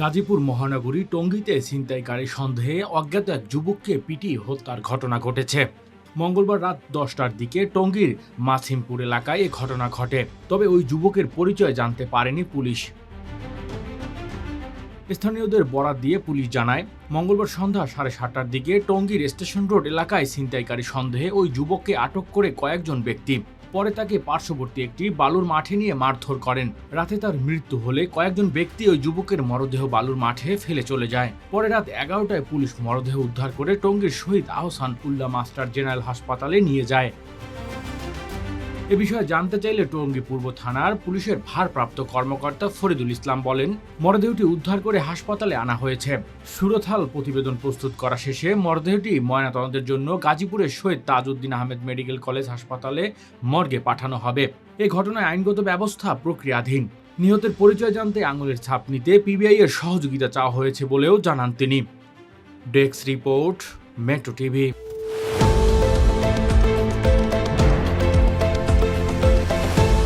গাজীপুর মহানগরী টঙ্গীতে ছিনতাইকারী সন্দেহে অজ্ঞাত এক যুবককে পিটিয়ে হত্যার ঘটনা ঘটেছে। মঙ্গলবার রাত দশটার দিকে টঙ্গীর মাসিমপুর এলাকায় এ ঘটনা ঘটে, তবে ওই যুবকের পরিচয় জানতে পারেনি পুলিশ। স্থানীয়দের বরাত দিয়ে পুলিশ জানায়, মঙ্গলবার সন্ধ্যা সাড়ে সাতটার দিকে টঙ্গীর স্টেশন রোড এলাকায় ছিনতাইকারী সন্দেহে ওই যুবককে আটক করে কয়েকজন ব্যক্তি পরে তাকে পার্শ্ববর্তী একটি বালুর মাঠে নিয়ে মারধর করেন। রাতে তার মৃত্যু হলে কয়েকজন ব্যক্তি ওই যুবকের মরদেহ বালুর মাঠে ফেলে চলে যায়। পরে রাত এগারোটায় পুলিশ মরদেহ উদ্ধার করে টঙ্গীর শহীদ আহসান উল্লাহ মাস্টার জেনারেল হাসপাতালে নিয়ে যায়। এ বিষয়ে জানতে চাইলে টঙ্গী পূর্ব থানার পুলিশের ভারপ্রাপ্ত কর্মকর্তা ফরিদুল ইসলাম বলেন, মরদেহটি উদ্ধার করে হাসপাতালে আনা হয়েছে। সুরথাল প্রতিবেদন প্রস্তুত করা শেষে মরদেহটি ময়নাতদন্তের জন্য গাজীপুরের শহীদ তাজউদ্দিন আহমেদ মেডিকেল কলেজ হাসপাতালে মর্গে পাঠানো হবে। এ ঘটনায় আইনগত ব্যবস্থা প্রক্রিয়াধীন। নিহতের পরিচয় জানতে আঙুলের ছাপ নিতে পিবিআই এর সহযোগিতা চাওয়া হয়েছে বলেও জানান তিনি। Desk report, metro TV.